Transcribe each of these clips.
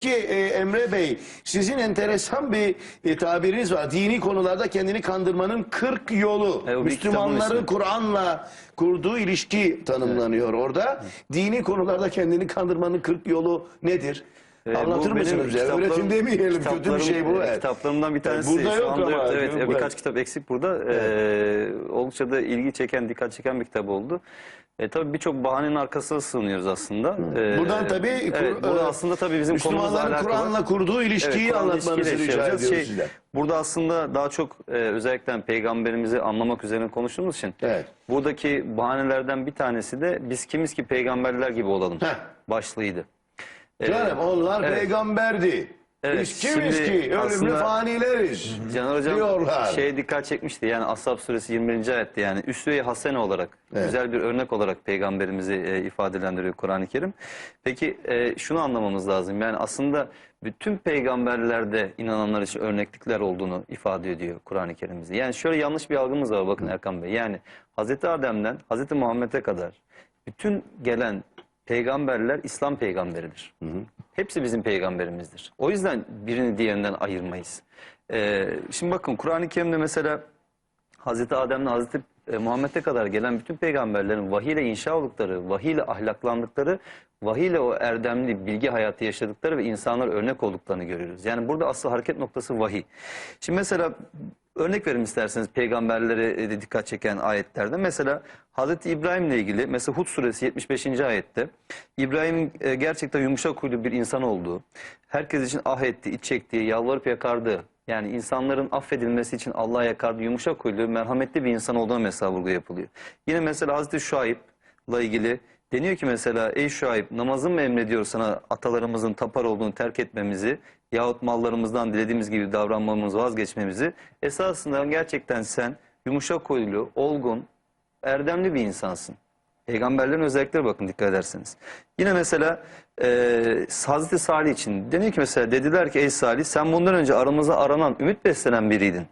Ki e, Emre Bey sizin enteresan bir e, tabiriniz var. Dini konularda kendini kandırmanın 40 yolu. E, o bir kitabın Müslümanların ismi. Kur'an'la kurduğu ilişki tanımlanıyor orada. Dini konularda kendini kandırmanın 40 yolu nedir? Ee, Anlatır benim mısınız? bize? kitaplarım- Öğretim demeyelim kötü bir şey bu. kitaplarım- evet. Kitaplarımdan bir tanesi. burada yok ama. Evet, yok, e, birkaç kitap eksik burada. Ee, oldukça da ilgi çeken, dikkat çeken bir kitap oldu. E, tabii birçok bahanenin arkasına sığınıyoruz aslında. Ee, Buradan tabii evet, burada e, aslında tabii bizim Müslümanların. Kur'an'la kurduğu ilişkiyi Evet, Kur'an'la anlatmanızı ilişkiyle rica ediyoruz Şey, sizden. Burada aslında daha çok e, özellikle peygamberimizi anlamak üzerine konuştuğumuz için Evet. buradaki bahanelerden bir tanesi de biz kimiz ki peygamberler gibi olalım Heh. başlığıydı. Ee, Canım onlar evet. peygamberdi. Evet, Biz kimiz şimdi ki? Ölümlü aslında- fanileriz. Caner Hocam diyorlar. şeye dikkat çekmişti yani Ashab suresi 21. ayette yani üsve-i hasene olarak Evet. güzel bir örnek olarak peygamberimizi e, ifadelendiriyor Kur'an-ı Kerim. Peki e, şunu anlamamız lazım yani aslında bütün peygamberlerde inananlar için örneklikler olduğunu ifade ediyor Kur'an-ı Kerim'imizde. Yani şöyle yanlış bir algımız var bakın Erkan Bey yani Hazreti Adem'den Hazreti Muhammed'e kadar bütün gelen peygamberler İslam peygamberidir. Hepsi bizim peygamberimizdir. O yüzden birini diğerinden ayırmayız. Ee, şimdi bakın Kur'an-ı Kerim'de mesela Hazreti Adem'le Hazreti e, Muhammed'e kadar gelen bütün peygamberlerin vahiy ile inşa oldukları, vahiy ile ahlaklandıkları, vahiy ile o erdemli bilgi hayatı yaşadıkları ve insanlara örnek olduklarını görüyoruz. Yani burada asıl hareket noktası vahiy. Şimdi mesela örnek verin isterseniz peygamberlere e, dikkat çeken ayetlerde. Mesela Hazreti İbrahim'le ilgili mesela Hud suresi 75. ayette İbrahim'in e, gerçekten yumuşak huylu bir insan olduğu, herkes için ah etti, iç çektiği, yalvarıp yakardığı, yani insanların affedilmesi için Allah'a yakardığı yumuşak huylu, merhametli bir insan olduğuna mesela vurgu yapılıyor. Yine mesela Hazreti Şuayb'la ilgili deniyor ki mesela ey Şuayb namazın mı emrediyor sana atalarımızın tapar olduğunu terk etmemizi yahut mallarımızdan dilediğimiz gibi davranmamız vazgeçmemizi esasında gerçekten sen yumuşak huylu, olgun, erdemli bir insansın. Peygamberlerin özellikleri bakın dikkat ederseniz. Yine mesela e, Hazreti Salih için deniyor ki mesela dediler ki ey Salih sen bundan önce aramıza aranan, ümit beslenen biriydin.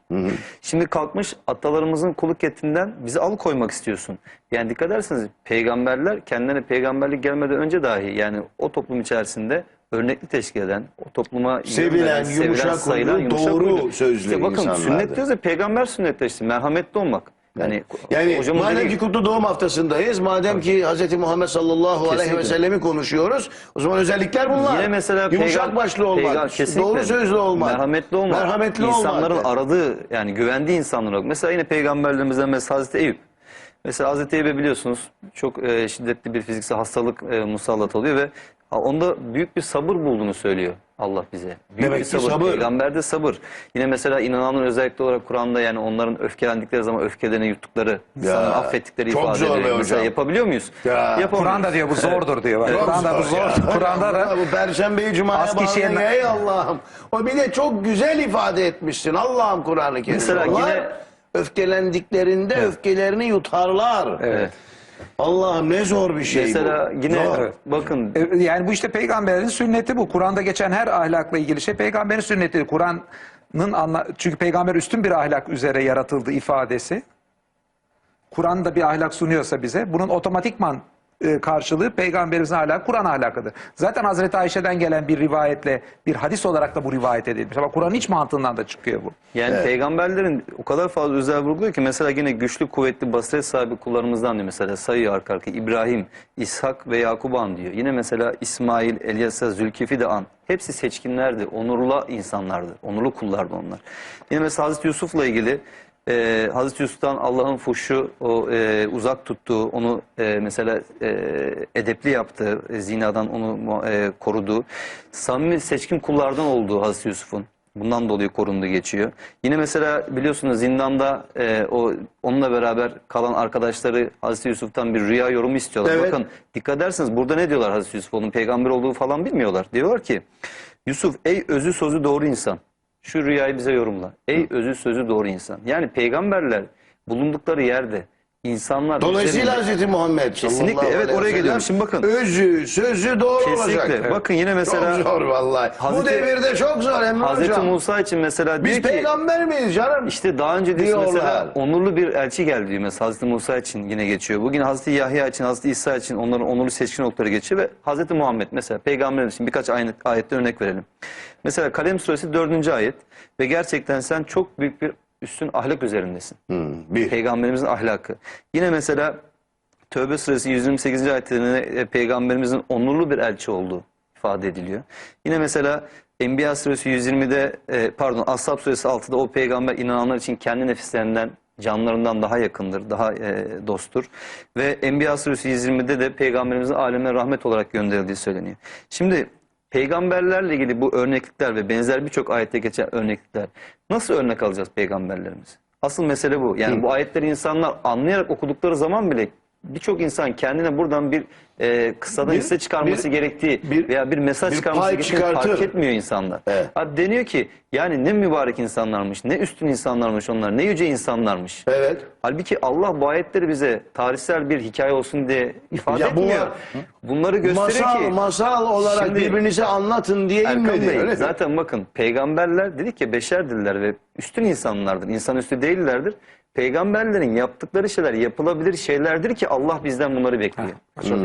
Şimdi kalkmış atalarımızın kuluk etinden bizi alıkoymak istiyorsun. Yani dikkat ederseniz peygamberler kendilerine peygamberlik gelmeden önce dahi yani o toplum içerisinde örnekli teşkil eden, o topluma Sevilen, yürümeden, yumuşak huylu, doğru sözlü İşte bakın insanlardı. sünnet diyoruz ya peygamber sünnetleşti, merhametli olmak. Yani, Yani madem dediği- ki kutlu doğum haftasındayız, madem ki Hz. Muhammed sallallahu aleyhi ve Kesinlikle. sellem'i konuşuyoruz, o zaman özellikler bunlar. Yine mesela Yumuşak peygamber- başlı olmak, peygamber- kesinlikle. doğru sözlü olmak, merhametli olmak, merhametli insanların olmak. aradığı yani güvendiği insanlar olmak. Mesela yine peygamberlerimizden mesela Hazreti Eyüp. Mesela Hazreti Eyüp'e biliyorsunuz çok e, şiddetli bir fiziksel hastalık e, musallat oluyor ve onda büyük bir sabır bulduğunu söylüyor Allah bize. Büyük Demek bir ki sabır. sabır. Peygamberde sabır. Yine mesela inananların özellikle olarak Kur'an'da yani onların öfkelendikleri zaman öfkelerini yuttukları, insanları affettikleri çok ifade zor be. Mesela hocam. yapabiliyor muyuz? Ya. Yapamıyoruz. Kur'an'da diyor bu zordur diyor. Bak. Kur'an'da bu zor ya. zor. Kur'an'da da Bu Perşembeyi Cuma'ya Az kişiye- ey Allah'ım. O bir de çok güzel ifade etmişsin Allah'ım Kur'an-ı. Mesela Onlar yine- öfkelendiklerinde öfkelerini yutarlar. Evet. Allah'ım ne zor bir şey Mesela bu. yine Zor. bakın E, yani bu işte peygamberin sünneti bu. Kur'an'da geçen her ahlakla ilgili şey peygamberin sünneti. Kur'an'ın anla çünkü peygamber üstün bir ahlak üzere yaratıldı ifadesi. Kur'an da bir ahlak sunuyorsa bize bunun otomatikman e, karşılığı peygamberimizin ahlakı Kur'an ahlakıdır. Zaten Hazreti Ayşe'den gelen bir rivayetle bir hadis olarak da bu rivayet edilmiş. Ama Kur'an iç mantığından da çıkıyor bu. Yani peygamberlerin o kadar fazla özel vurguluyor ki mesela yine güçlü kuvvetli basiret sahibi kullarımızdan diyor mesela sayıyor arka arkaya İbrahim, İshak ve Yakub an diyor. Yine mesela İsmail, Elyasa, Zülkif'i de an. Hepsi seçkinlerdi, onurlu insanlardı, onurlu kullardı onlar. Yine mesela Hazreti Yusuf'la ilgili e, Hazreti Yusuf'tan Allah'ın fuşu o e, uzak tuttuğu, onu e, mesela e, edepli yaptığı, e, zinadan onu e, koruduğu, samimi seçkin kullardan olduğu Hazreti Yusuf'un. Bundan dolayı korundu geçiyor. Yine mesela biliyorsunuz zindanda e, o onunla beraber kalan arkadaşları Hazreti Yusuf'tan bir rüya yorumu istiyorlar. Evet. Bakın dikkat ederseniz burada ne diyorlar Hazreti Yusuf? Onun peygamber olduğu falan bilmiyorlar. Diyorlar ki Yusuf ey özü sözü doğru insan. Şu rüyayı bize yorumla. Ey özü sözü doğru insan. Yani peygamberler bulundukları yerde insanlar Dolayısıyla üzerinde- Hazreti Muhammed Kesinlikle, evet, oraya geliyorum. Şimdi bakın. Özü, sözü doğru Kesinlikle. olacak. Bakın yine mesela çok zor vallahi. Bu Hazreti- devirde çok zor Emre Hazreti Hocam. Musa için mesela Biz diyor ki peygamber miyiz canım? işte daha önce diyor mesela onurlu bir elçi geldi diyor mesela Hazreti Musa için yine geçiyor. Bugün Hazreti Yahya için, Hazreti İsa için onların onurlu seçkin noktaları geçiyor ve Hazreti Muhammed mesela peygamberimiz için birkaç ayet, ayette örnek verelim. Mesela Kalem suresi 4. ayet ve gerçekten sen çok büyük bir üstün ahlak üzerindesin. Hmm, bir. Peygamberimizin ahlakı. Yine mesela Tövbe suresi 128. ayetlerinde e, peygamberimizin onurlu bir elçi olduğu ifade ediliyor. Yine mesela Enbiya suresi 120'de e, pardon Ashab suresi 6'da o peygamber inananlar için kendi nefislerinden canlarından daha yakındır, daha e, dosttur. Ve Enbiya suresi 120'de de peygamberimizin alemine rahmet olarak gönderildiği söyleniyor. Şimdi peygamberlerle ilgili bu örneklikler ve benzer birçok ayette geçen örneklikler nasıl örnek alacağız peygamberlerimizi? Asıl mesele bu. Yani bu ayetleri insanlar anlayarak okudukları zaman bile birçok insan kendine buradan bir e, kıssadan Bir- hisse çıkarması bir- gerektiği bir- veya bir mesaj bir çıkarması pay gerektiğini fark etmiyor insanlar. Evet. Abi deniyor ki yani ne mübarek insanlarmış, ne üstün insanlarmış onlar, ne yüce insanlarmış. Evet. Halbuki Allah bu ayetleri bize tarihsel bir hikaye olsun diye ifade Ya bu etmiyor. var. Bunları gösteriyor Masal, ki masal olarak Şimdi- birbirinize anlatın diye inmedi. Bey, öyle mi? zaten bakın peygamberler dedik ya beşerdirler ve üstün insanlardır. İnsan üstü değillerdir. Peygamberlerin yaptıkları şeyler yapılabilir şeylerdir ki Allah bizden bunları bekliyor.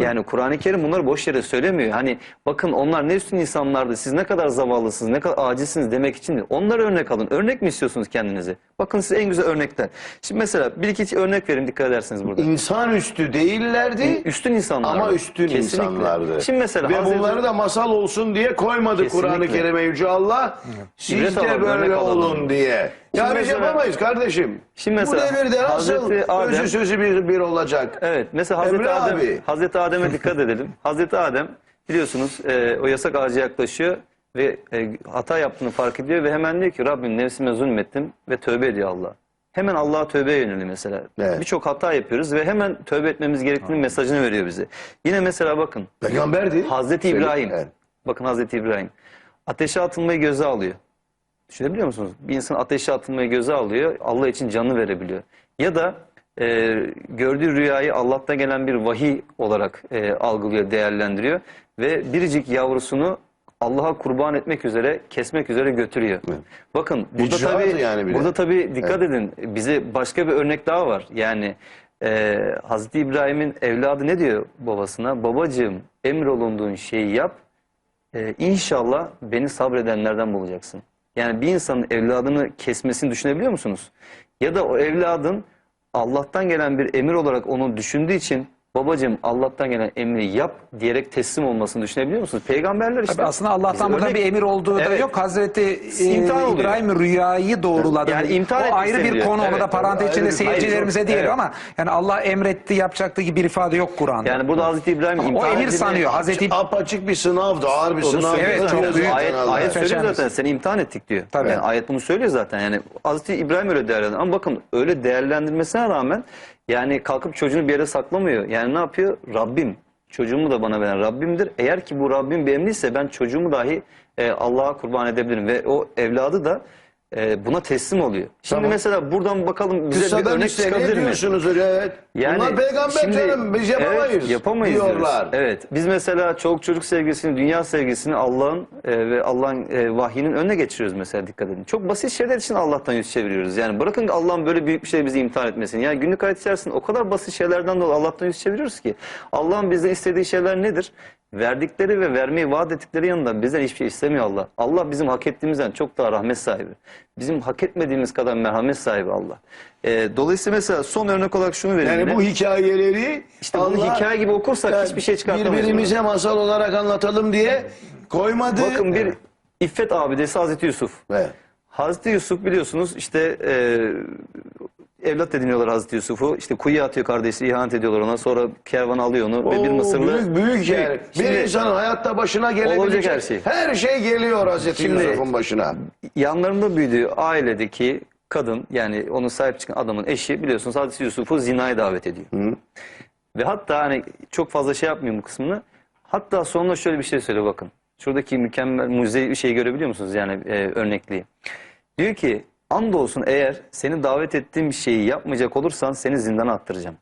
Yani Kur'an-ı Kerim bunları boş yere söylemiyor. Hani bakın onlar ne üstün insanlardı, siz ne kadar zavallısınız, ne kadar acizsiniz demek için değil. Onları örnek alın. Örnek mi istiyorsunuz kendinize? Bakın size en güzel örnekler. Şimdi mesela bir iki örnek vereyim dikkat ederseniz burada. İnsanüstü değillerdi Üstün insanlar. ama üstün Kesinlikle. insanlardı. Şimdi mesela Ve Hazreti- bunları da masal olsun diye koymadı Kesinlikle. Kur'an-ı Kerim'e Yüce Allah. Siz İbret de alalım, böyle örnek alalım. olun diye. Ya biz mesela- yapamayız kardeşim. Şimdi mesela Bu devirde nasıl Adem- özü sözü bir, bir olacak? Evet. Mesela Hazreti Emre Adem, abi. Hazreti Adem'e dikkat edelim. Hazreti Adem biliyorsunuz e, o yasak ağacı yaklaşıyor ve e, hata yaptığını fark ediyor ve hemen diyor ki Rabbim nefsime zulmettim ve tövbe ediyor Allah. Hemen Allah'a tövbe yöneliyor mesela. Evet. Birçok hata yapıyoruz ve hemen tövbe etmemiz gerektiğini mesajını veriyor bize. Yine mesela bakın Peygamberdi. Hazreti İbrahim. Evet. Bakın Hazreti İbrahim. Ateşe atılmayı göze alıyor. Düşünebiliyor musunuz? Bir insan ateşe atılmayı göze alıyor. Allah için canı verebiliyor. Ya da e, gördüğü rüyayı Allah'tan gelen bir vahiy olarak e, algılıyor, değerlendiriyor. Ve biricik yavrusunu Allah'a kurban etmek üzere, kesmek üzere götürüyor. Bakın burada İcraatı tabii yani burada tabii dikkat edin. Bize başka bir örnek daha var. Yani e, Hazreti İbrahim'in evladı ne diyor babasına? Babacığım emrolunduğun şeyi yap. Ee, inşallah beni sabredenlerden bulacaksın. Yani bir insanın evladını kesmesini düşünebiliyor musunuz? Ya da o evladın Allah'tan gelen bir emir olarak onu düşündüğü için babacığım Allah'tan gelen emri yap diyerek teslim olmasını düşünebiliyor musunuz? Peygamberler işte. Tabii aslında Allah'tan burada örnek- bir emir olduğu da Evet. yok. Hazreti e. İbrahim rüyayı doğruladı. Yani imtihan o ayrı bir konu. Onu Evet. da parantez içinde seyircilerimize Hayır, değil evet. ama yani Allah emretti yapacaktı gibi bir ifade yok Kur'an'da. Yani burada Hazreti İbrahim o imtihan emir edilmeye- sanıyor. Hazreti Apaçık bir sınavdı, ağır bir Onu sınav. Evet, çok büyük. Ayet, ayet söylüyor zaten seni imtihan ettik diyor. Tabii. Yani ayet bunu söylüyor zaten. Yani Hazreti İbrahim öyle değerlendir. Ama bakın öyle değerlendirmesine rağmen yani kalkıp çocuğunu bir yere saklamıyor. Yani ne yapıyor? Rabbim. Çocuğumu da bana veren Rabbimdir. Eğer ki bu Rabbim bir ben çocuğumu dahi e, Allah'a kurban edebilirim. Ve o evladı da e, buna teslim oluyor. Şimdi Tamam. mesela buradan bakalım bize bir Kıssadan örnek ne çıkabilir mi? diyorsunuz öyle evet. Bunlar peygamber şimdi- canım biz yapamayız, evet, yapamayız diyoruz. diyorlar. Evet. Biz mesela çoluk çocuk sevgisini, dünya sevgisini Allah'ın e, ve Allah'ın e, vahyinin önüne geçiriyoruz mesela dikkat edin. Çok basit şeyler için Allah'tan yüz çeviriyoruz. Yani bırakın Allah'ın böyle büyük bir şey bizi imtihan etmesin. Yani günlük hayat içerisinde o kadar basit şeylerden dolayı Allah'tan yüz çeviriyoruz ki. Allah'ın bizden istediği şeyler nedir? Verdikleri ve vermeyi vaat ettikleri yanında bizden hiçbir şey istemiyor Allah. Allah bizim hak ettiğimizden çok daha rahmet sahibi. Bizim hak etmediğimiz kadar merhamet sahibi Allah. E, dolayısıyla mesela son örnek olarak şunu vereyim. Yani yine. bu hikayeleri İşte bunu Allah hikaye gibi okursak hiçbir şey çıkartamayız. birbirimize masal olarak anlatalım diye koymadı. Bakın bir İffet abidesi Hazreti Yusuf. Evet. Hazreti Yusuf biliyorsunuz işte e, evlat ediniyorlar Hazreti Yusuf'u. İşte kuyuya atıyor kardeşi, ihanet ediyorlar ona. Sonra kervan alıyor onu ve bir Oo, Mısırlı. büyük, büyük yani. Şimdi- bir insanın hayatta başına gelebilecek Olacak her şey. Her şey geliyor Hazreti Şimdi- Yusuf'un başına. yanlarında büyüdüğü ailedeki kadın yani onun sahip çıkan adamın eşi biliyorsunuz Hazreti Yusuf'u zinaya davet ediyor. Ve hatta hani çok fazla şey yapmayayım bu kısmını. Hatta sonunda şöyle bir şey söylüyor bakın. Şuradaki mükemmel mucizevi bir şey görebiliyor musunuz yani e, örnekliği. Diyor ki andolsun eğer seni davet ettiğim bir şeyi yapmayacak olursan seni zindana attıracağım.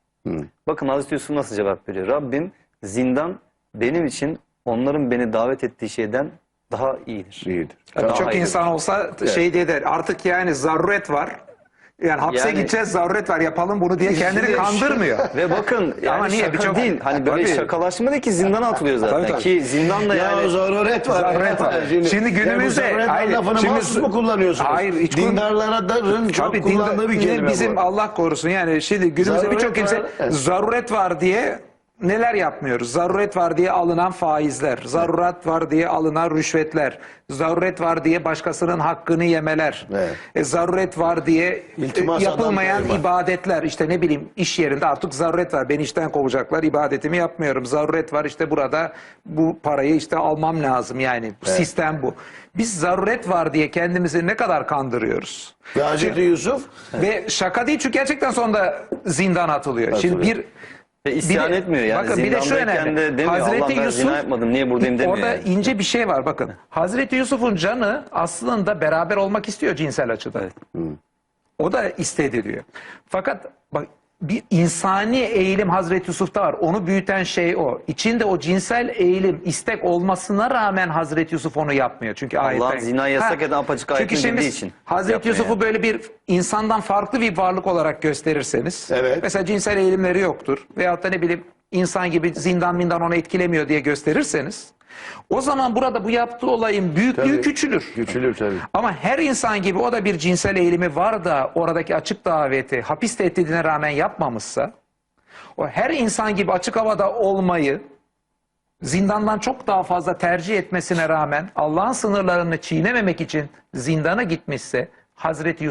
Bakın Hazreti Yusuf nasıl cevap veriyor. Rabbim zindan benim için onların beni davet ettiği şeyden daha iyidir. İyidir. Yani Daha çok iyi. insan olsa şey diye der. Artık yani zaruret var. Yani hapse Yani- gideceğiz zaruret var yapalım bunu diye kendini Şimdi- kandırmıyor. Ve bakın yani Ama niye? şaka Birçok- değil. Hani böyle Tabii. şakalaşma değil ki zindana atılıyor zaten. Tabii, tabii. Ki zindan da Ya yani zaruret var. Zaruret var. Şimdi yani bu günümüzde- zaruret var hayır, lafını şimdi- mahsus mu kullanıyorsunuz? Hayır, hiç Dindarlara da çok Tabii kullandığı dinde- bir kelime bizim bu. Allah korusun yani şimdi günümüzde Zaruret birçok kimse var, evet. zaruret var diye neler yapmıyoruz? Zaruret var diye alınan faizler, zaruret var diye alınan rüşvetler, zaruret var diye başkasının hakkını yemeler, Evet. e, zaruret var diye İltimas e, yapılmayan adam koyma. ibadetler işte ne bileyim iş yerinde artık zaruret var beni işten kovacaklar ibadetimi yapmıyorum zaruret var işte burada bu parayı işte almam lazım yani sistem bu. Biz zaruret var diye kendimizi ne kadar kandırıyoruz. Ve Hazreti Yusuf Ve şaka değil çünkü gerçekten sonunda zindan atılıyor. Şimdi bir ve isyan bir de- etmiyor yani. bakın bir de şu önemli. de demiyor Hazreti Allah Yusuf- yapmadım niye buradayım demiyor. orada yani. ince bir şey var bakın. Hazreti Yusuf'un canı aslında beraber olmak istiyor cinsel açıdan. Evet. O da istediliyor. Fakat bak bir insani eğilim Hazreti Yusuf'ta var. Onu büyüten şey o. İçinde o cinsel eğilim, istek olmasına rağmen Hazreti Yusuf onu yapmıyor. Çünkü ayetten- zinayı yasak eden apaçık Çünkü ayetini şimdi için Hazreti Yusuf'u yani. böyle bir insandan farklı bir varlık olarak gösterirseniz. Evet. Mesela cinsel eğilimleri yoktur. Veyahut da ne bileyim insan gibi zindan mindan onu etkilemiyor diye gösterirseniz. O zaman burada bu yaptığı olayın büyüklüğü Tabii. küçülür. küçülür tabii. Ama her insan gibi o da bir cinsel eğilimi var da oradaki açık daveti hapis tehdidine rağmen yapmamışsa o her insan gibi açık havada olmayı zindandan çok daha fazla tercih etmesine rağmen Allah'ın sınırlarını çiğnememek için zindana gitmişse Hazreti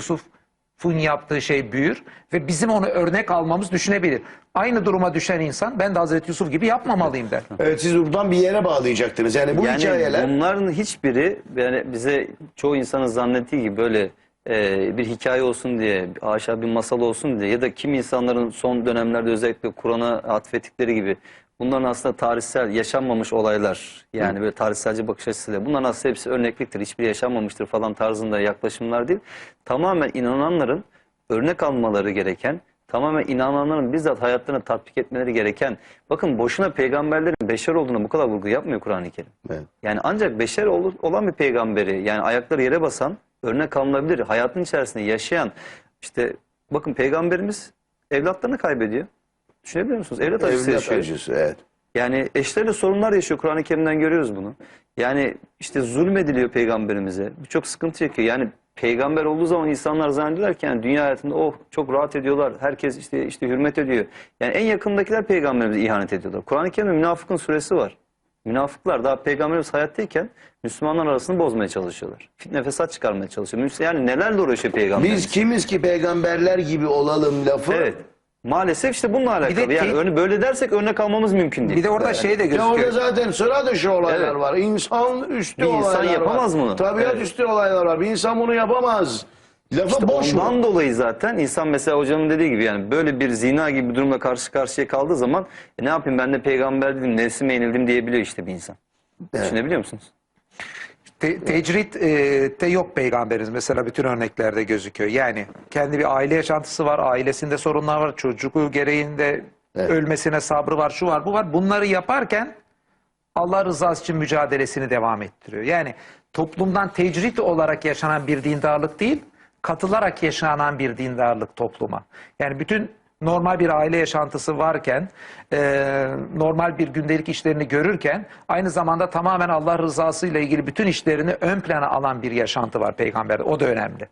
Yusuf'un yaptığı şey büyür ve bizim onu örnek almamız düşünebilir. Aynı duruma düşen insan ben de Hazreti Yusuf gibi yapmamalıyım der. Evet siz buradan bir yere bağlayacaktınız. Yani bu yani hikayeler bunların hiçbiri yani bize çoğu insanın zannettiği gibi böyle e, bir hikaye olsun diye, aşağı bir masal olsun diye ya da kim insanların son dönemlerde özellikle Kur'an'a atfettikleri gibi bunların aslında tarihsel yaşanmamış olaylar yani böyle tarihselci bakış açısıyla bunların aslında hepsi örnekliktir. Hiçbiri yaşanmamıştır falan tarzında yaklaşımlar değil. Tamamen inananların örnek almaları gereken tamamen inananların bizzat hayatlarını tatbik etmeleri gereken bakın boşuna peygamberlerin beşer olduğuna bu kadar vurgu yapmıyor Kur'an-ı Kerim. Evet. Yani ancak beşer ol- olan bir peygamberi yani ayakları yere basan örnek alınabilir. Hayatın içerisinde yaşayan işte bakın peygamberimiz evlatlarını kaybediyor. Düşünebiliyor musunuz? Evlat acısı evlat yaşıyor. acısı evet. Yani eşlerle sorunlar yaşıyor. Kur'an-ı Kerim'den görüyoruz bunu. Yani işte zulmediliyor peygamberimize. Birçok sıkıntı çekiyor. Yani peygamber olduğu zaman insanlar zannediyorlar ki yani dünya hayatında oh çok rahat ediyorlar. Herkes işte işte hürmet ediyor. Yani en yakındakiler peygamberimize ihanet ediyorlar. Kur'an-ı Kerim'de münafıkın suresi var. Münafıklar daha peygamberimiz hayattayken Müslümanlar arasını bozmaya çalışıyorlar. Fitne fesat çıkarmaya çalışıyor. Yani nelerle uğraşıyor peygamberimiz. Biz kimiz ki peygamberler gibi olalım lafı. Evet. Maalesef işte bununla alakalı. de yani örne- böyle dersek örnek almamız mümkün değil. Bir de orada şey de Ya orada gözüküyor. zaten sıra dışı olaylar Evet. var. İnsan üstü Bir insan olaylar var. yapamaz bunu. Tabiat Evet. üstü olaylar var. Bir insan bunu yapamaz. Lafı İşte boş mu? ondan dolayı zaten insan mesela hocamın dediği gibi yani böyle bir zina gibi bir durumla karşı karşıya kaldığı zaman e, ne yapayım ben de peygamber dedim nefsime yenildim diyebiliyor işte bir insan. Düşünebiliyor musunuz? Te- tecrit e, de yok peygamberimiz mesela bütün örneklerde gözüküyor. Yani kendi bir aile yaşantısı var, ailesinde sorunlar var, çocuğu gereğinde ölmesine sabrı var, şu var, bu var. Bunları yaparken Allah rızası için mücadelesini devam ettiriyor. Yani toplumdan tecrit olarak yaşanan bir dindarlık değil, katılarak yaşanan bir dindarlık topluma. Yani bütün normal bir aile yaşantısı varken, e, normal bir gündelik işlerini görürken, aynı zamanda tamamen Allah rızası ile ilgili bütün işlerini ön plana alan bir yaşantı var peygamberde. O da önemli.